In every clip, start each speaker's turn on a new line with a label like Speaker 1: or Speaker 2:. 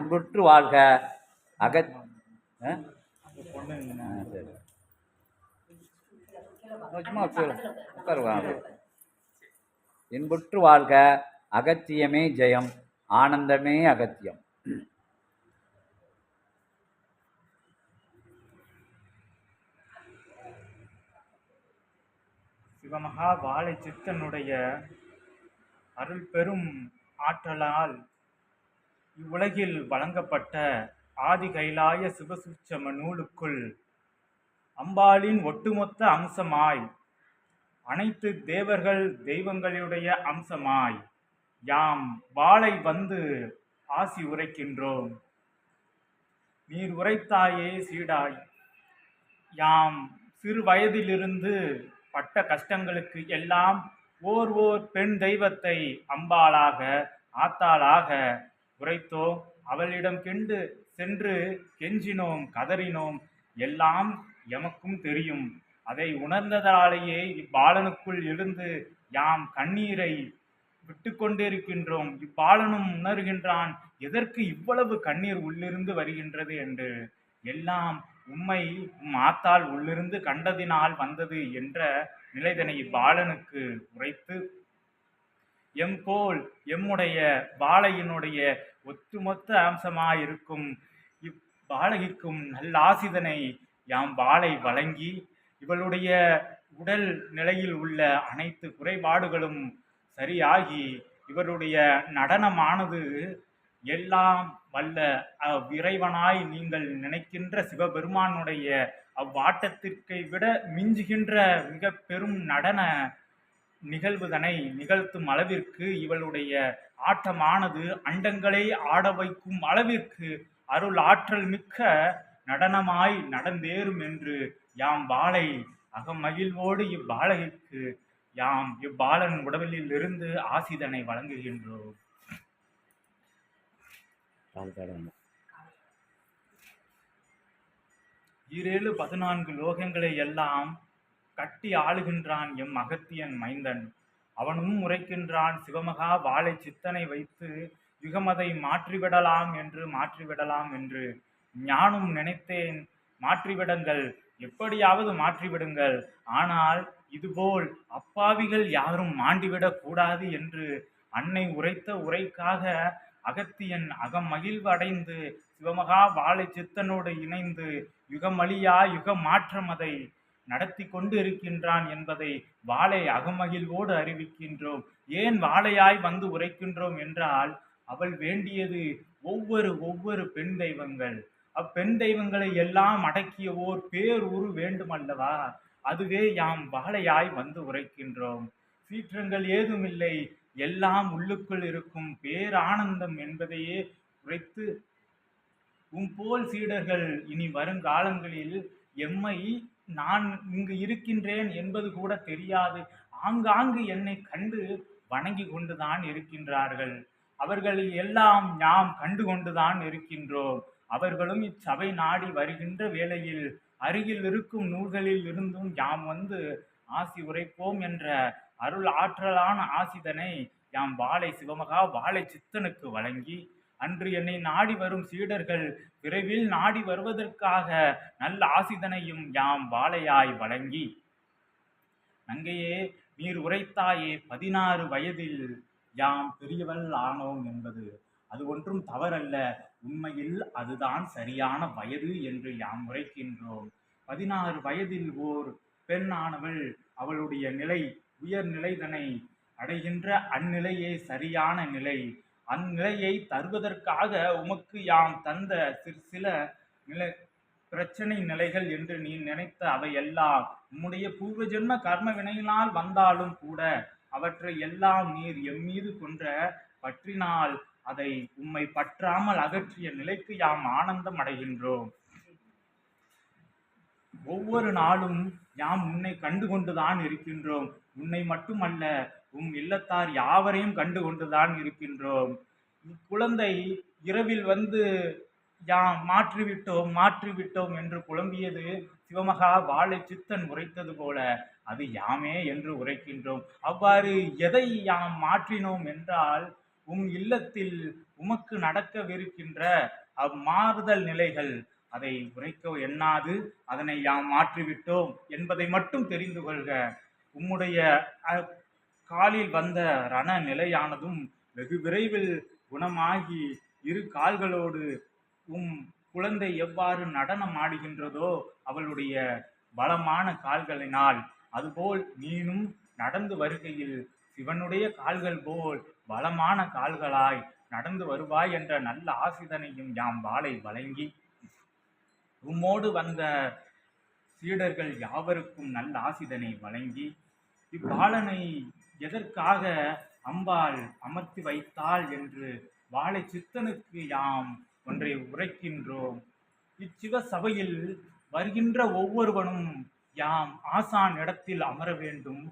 Speaker 1: இன்புற்று வாழ்க. அகத் சும்மா இன்புற்று வாழ்க. அகத்தியமே ஜெயம். ஆனந்தமே அகத்தியம்.
Speaker 2: சிவமகா வாழை சித்தனுடைய அருள் பெரும் ஆற்றலால் இவ்வுலகில் வழங்கப்பட்ட ஆதி கைலாய சிவசூட்சம நூலுக்குள் அம்பாளின் ஒட்டுமொத்த அம்சமாய் அனைத்து தேவர்கள் தெய்வங்களுடைய அம்சமாய் யாம் வாளை வந்து ஆசி உரைக்கின்றோம். நீர் உரைத்தாயே சீடாய் யாம் சிறு வயதிலிருந்து பட்ட கஷ்டங்களுக்கு எல்லாம் ஓர் ஓர் பெண் தெய்வத்தை அம்பாளாக ஆத்தாளாக உரைத்தோம் அவளிடம் கெண்டு சென்று கெஞ்சினோம் கதறினோம் எல்லாம் எமக்கும் தெரியும். அதை உணர்ந்ததாலேயே இப்பாலனுக்குள் எழுந்து யாம் கண்ணீரை விட்டு கொண்டிருக்கின்றோம். இப்பாலனும் உணர்கின்றான் எதற்கு இவ்வளவு கண்ணீர் உள்ளிருந்து வருகின்றது என்று? எல்லாம் உம்மை உம் ஆத்தால் உள்ளிருந்து கண்டதினால் வந்தது என்ற நிலைதனை இப்பாலனுக்கு உரைத்து எம்போல் எம்முடைய பாலையினுடைய ஒட்டுமொத்த அம்சமாயிருக்கும். இப்பாலகிக்கும் நல்ல ஆசிதனை யாம் பாலை வழங்கி இவளுடைய உடல் நிலையில் உள்ள அனைத்து குறைபாடுகளும் சரியாகி இவருடைய நடனமானது எல்லாம் வல்ல அவ்விறைவனாய் நீங்கள் நினைக்கின்ற சிவபெருமானுடைய அவ்வாட்டத்திற்கை விட மிஞ்சுகின்ற மிக பெரும் நடன நிகழ்வுதனை நிகழ்த்தும் அளவிற்கு இவளுடைய ஆட்டமானது அண்டங்களை ஆட வைக்கும் அளவிற்கு அருள் ஆற்றல் மிக்க நடனமாய் நடந்தேறும் என்று யாம் பாலை அகமகிழ்வோடு இவ்பாலகிற்கு யாம் இவ்பாலன் உடலில் இருந்து ஆசிதனை வழங்குகின்றோம். ஈரேழு பதினான்கு லோகங்களை எல்லாம் கட்டி ஆளுகின்றான் எம் அகத்தியன் மைந்தன். அவனும் உரைக்கின்றான் சிவமகா வாழை சித்தனை வைத்து யுகமதை மாற்றிவிடலாம் என்று மாற்றிவிடலாம் என்று. ஞானும் நினைத்தேன் மாற்றிவிடுங்கள். எப்படியாவது மாற்றிவிடுங்கள். ஆனால் இதுபோல் அப்பாவிகள் யாரும் மாண்டிவிடக் கூடாது என்று அன்னை உரைத்த உரைக்காக அகத்தியன் அகமகிழ்வு அடைந்து சிவமகா வாழை சித்தனோடு இணைந்து யுகமழியா யுக மாற்றமதை நடத்தி கொண்டு இருக்கின்றான் என்பதை வாளை அகமகிழ்வோடு அறிவிக்கின்றோம். ஏன் வாழையாய் வந்து உரைக்கின்றோம் என்றால் அவள் வேண்டியது ஒவ்வொரு ஒவ்வொரு பெண் தெய்வங்கள். அப்பெண் தெய்வங்களை எல்லாம் அடக்கிய ஓர் பேருரு வேண்டுமல்லவா? அதுவே யாம் வாழையாய் வந்து உரைக்கின்றோம். சீற்றங்கள் ஏதுமில்லை. எல்லாம் உள்ளுக்குள் இருக்கும் பேரானந்தம் என்பதையே உரைத்து உம் போல் சீடர்கள் இனி வருங்காலங்களில் எம்மை நான் இங்கு இருக்கின்றேன் என்பது கூட தெரியாது. ஆங்காங்கு என்னை கண்டு வணங்கி கொண்டுதான் இருக்கின்றார்கள். அவர்களை எல்லாம் நாம் கண்டு கொண்டுதான் இருக்கின்றோம். அவர்களும் இச்சபை நாடி வருகின்ற வேளையில் அருகில் இருக்கும் நூல்களில் இருந்தும் யாம் வந்து ஆசி உரைப்போம் என்ற அருள் ஆற்றலான ஆசிதனை யாம் வாழை சிவமகா வாழை சித்தனுக்கு வழங்கி அன்று என்னை நாடி வரும் சீடர்கள் விரைவில் நாடி வருவதற்காக நல்ல ஆசிதனையும் யாம் வாழையாய் வழங்கி. நங்கையே நீர் உரைத்தாயே பதினாறு வயதில் யாம் பெரியவள் ஆனோம் என்பது அது ஒன்றும் தவறல்ல. உண்மையில் அதுதான் சரியான வயது என்று யாம் உரைக்கின்றோம். பதினாறு வயதில் ஓர் பெண்ணானவள் அவளுடைய நிலை உயர்நிலைதனை அடைகின்ற அந்நிலையே சரியான நிலை. அந்நிலையை தருவதற்காக உமக்கு யாம் தந்த சிறு சில நிலை பிரச்சனை நிலைகள் என்று நீ நினைத்த அவை எல்லாம் உம்முடைய பூர்வ ஜென்ம கர்ம வினையினால் வந்தாலும் கூட அவற்றை எல்லாம் நீர் எம்மீது கொன்ற பற்றினால் அதை உம்மை பற்றாமல் அகற்றிய நிலைக்கு யாம் ஆனந்தம் அடைகின்றோம். ஒவ்வொரு நாளும் யாம் உன்னை கண்டு கொண்டுதான் இருக்கின்றோம். உன்னை மட்டுமல்ல உம் இல்லத்தார் யாவரையும் கண்டு கொண்டுதான் இருக்கின்றோம். குழந்தை இரவில் வந்து யாம் மாற்றிவிட்டோம் மாற்றிவிட்டோம் என்று புலம்பியது சிவமகா வாழை சித்தன் உரைத்தது போல அது யாமே என்று உரைக்கின்றோம். அவ்வாறு எதை யாம் மாற்றினோம் என்றால் உம் இல்லத்தில் உமக்கு நடக்கவிருக்கின்ற அம்மாறுதல் நிலைகள் அதை உரைக்க எண்ணாது அதனை யாம் மாற்றிவிட்டோம் என்பதை மட்டும் தெரிந்து கொள்க. உம்முடைய காலில் வந்த ரண நிலையானதும் வெகு விரைவில் குணமாகி இரு கால்களோடு உம் குழந்தை எவ்வாறு நடனம் ஆடுகின்றதோ அவளுடைய பலமான கால்களினால் அதுபோல் நீனும் நடந்து வருகையில் சிவனுடைய கால்கள் போல் பலமான கால்களாய் நடந்து வருவாய் என்ற நல்ல ஆசிதனையும் யாம் வாளை வழங்கி உம்மோடு வந்த சீடர்கள் யாவருக்கும் நல்ல ஆசிதனை வழங்கி இப்பாலனை எதற்காக அம்பாள் அமர்த்தி வைத்தாள் என்று வாழை சித்தனுக்கு யாம் ஒன்றை உரைக்கின்றோம்? இச்சிவ சபையில் வருகின்ற ஒவ்வொருவனும் யாம் ஆசான் இடத்தில் அமர வேண்டும்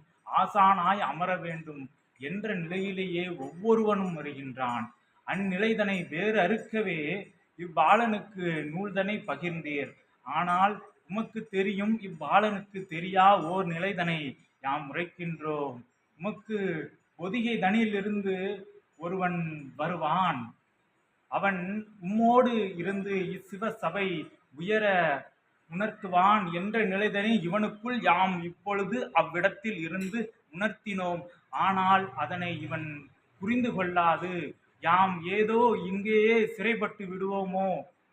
Speaker 2: ஆசானாய் அமர வேண்டும் என்ற நிலையிலேயே ஒவ்வொருவனும் வருகின்றான். அந்நிலைதனை வேறு அறுக்கவே இவ்வாளனுக்கு நூல்தனை பகிர்ந்தீர். ஆனால் உமக்கு தெரியும் இவ்வாளனுக்கு தெரியா ஓர் நிலைதனை யாம் உரைக்கின்றோம். உமக்கு பொதிகை தனியிலிருந்து ஒருவன் வருவான். அவன் உம்மோடு இருந்து இச்சிவ சபை உயர உணர்த்துவான் என்ற நிலைதனை இவனுக்குள் யாம் இப்பொழுது அவ்விடத்தில் இருந்து உணர்த்தினோம். ஆனால் அதனை இவன் புரிந்து கொள்ளாது. யாம் ஏதோ இங்கேயே சிறைப்பட்டு விடுவோமோ?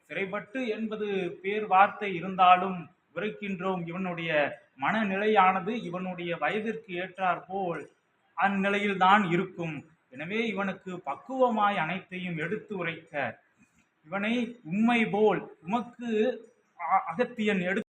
Speaker 2: சிறைப்பட்டு என்பது பேர் வார்த்தை இருந்தாலும் உரைக்கின்றோம் இவனுடைய மனநிலையானது இவனுடைய வயதிற்கு ஏற்றாற்போல் அந்நிலையில்தான் இருக்கும். எனவே இவனுக்கு பக்குவமாய் அனைத்தையும் எடுத்து உரைக்க இவனை உண்மை போல் உமக்கு அ- அகத்தியன் எடுத்து